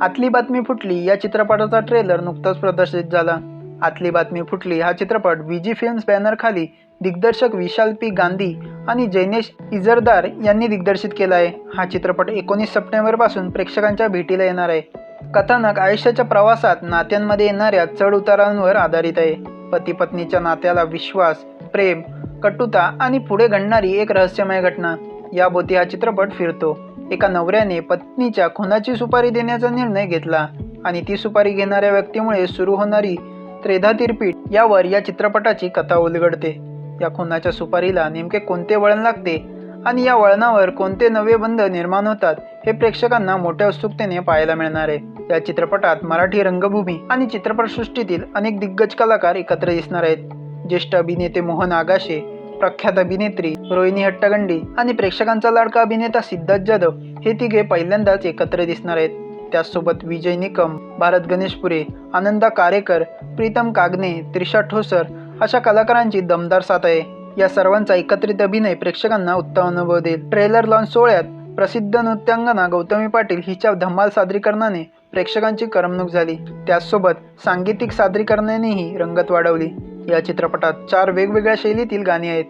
आतली बातमी फुटली या चित्रपटाचा ट्रेलर नुकताच प्रदर्शित झाला. आतली बातमी फुटली हा चित्रपट विजी फिल्म्स बॅनरखाली दिग्दर्शक विशाल पी गांधी आणि जैनेश इजरदार यांनी दिग्दर्शित केला आहे हा चित्रपट एकोणीस सप्टेंबरपासून प्रेक्षकांच्या भेटीला येणार आहे. कथानक आयुष्याच्या प्रवासात नात्यांमध्ये येणाऱ्या चढ उतारांवर आधारित आहे. पती पत्नीच्या नात्याला विश्वास प्रेम कटुता आणि पुढे घडणारी एक रहस्यमय घटना. याभोवती हा चित्रपट फिरतो. एका नवऱ्याने पत्नीच्या खुनाची सुपारी देण्याचा निर्णय घेतला आणि ती सुपारी घेणाऱ्या व्यक्तीमुळे सुरू होणारी त्रेधा तिरपीट यावर या चित्रपटाची कथा उलगडते. या खुनाच्या सुपारीला नेमके कोणते वळण लागते आणि या वळणावर कोणते नवे बंध निर्माण होतात हे प्रेक्षकांना मोठ्या उत्सुकतेने पाहायला मिळणार आहे. या चित्रपटात मराठी रंगभूमी आणि चित्रपटसृष्टीतील अनेक दिग्गज कलाकार एकत्र दिसणार आहेत. ज्येष्ठ अभिनेते मोहन आगाशे प्रख्यात अभिनेत्री रोहिणी हट्टगंडी आणि प्रेक्षकांचा लाडका अभिनेता सिद्धार्थ जाधव हे तिघे पहिल्यांदाच एकत्र दिसणार आहेत. त्याचसोबत विजय निकम भारत गणेशपुरे आनंदा कारेकर प्रीतम कागणे त्रिषा ठोसर अशा कलाकारांची दमदार साथ आहे. या सर्वांचा एकत्रित अभिनय प्रेक्षकांना उत्तम अनुभव देईल. ट्रेलर लॉन्च सोहळ्यात प्रसिद्ध नृत्यांगना गौतमी पाटील हिच्या धमाल सादरीकरणाने प्रेक्षकांची करमणूक झाली. त्याचसोबत सांगीतिक सादरीकरणानेही रंगत वाढवली. या चित्रपटात चार वेगवेगळ्या शैलीतील गाणी आहेत.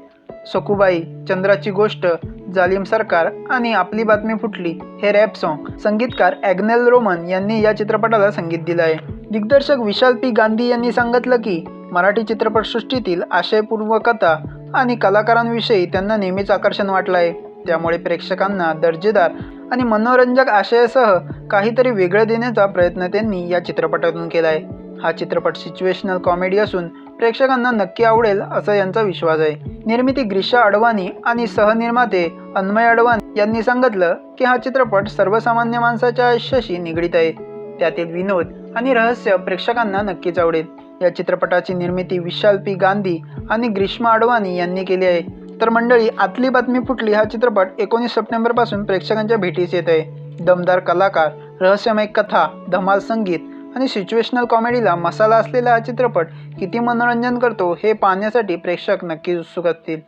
सकुबाई चंद्राची गोष्ट जालिम सरकार आणि आपली बातमी फुटली हे रॅप सॉन्ग संगीतकार ॲग्नेल रोमन यांनी या चित्रपटाला संगीत दिलं आहे. दिग्दर्शक विशाल पी. गांधी यांनी सांगितलं की मराठी चित्रपटसृष्टीतील आशयपूर्व कथा आणि कलाकारांविषयी त्यांना नेहमीच आकर्षण वाटलं आहे. त्यामुळे प्रेक्षकांना दर्जेदार आणि मनोरंजक आशयासह काहीतरी वेगळं देण्याचा प्रयत्न त्यांनी या चित्रपटातून केला आहे. हा चित्रपट सिच्युएशनल कॉमेडी असून प्रेक्षकांना नक्की आवडेल असा यांचा विश्वास आहे. निर्मिती ग्रीषा अडवाणी आणि सहनिर्माते अन्मय अडवाणी यांनी सांगितलं की हा चित्रपट सर्वसामान्य माणसाच्या आयुष्याशी निगडीत आहे. त्यातील विनोद आणि रहस्य प्रेक्षकांना नक्कीच आवडेल. या चित्रपटाची निर्मिती विशाल पी. गांधी आणि ग्रीष्मा अडवाणी यांनी केली आहे. तर मंडळी आतली बातमी फुटली हा चित्रपट एकोणीस सप्टेंबरपासून प्रेक्षकांच्या भेटीस येत आहे. दमदार कलाकार रहस्यमय कथा धमाल संगीत आणि सिच्युएशनल कॉमेडीला मसाला असलेला हा चित्रपट किती मनोरंजन करतो हे पाहण्यासाठी प्रेक्षक नक्कीच उत्सुक असतील.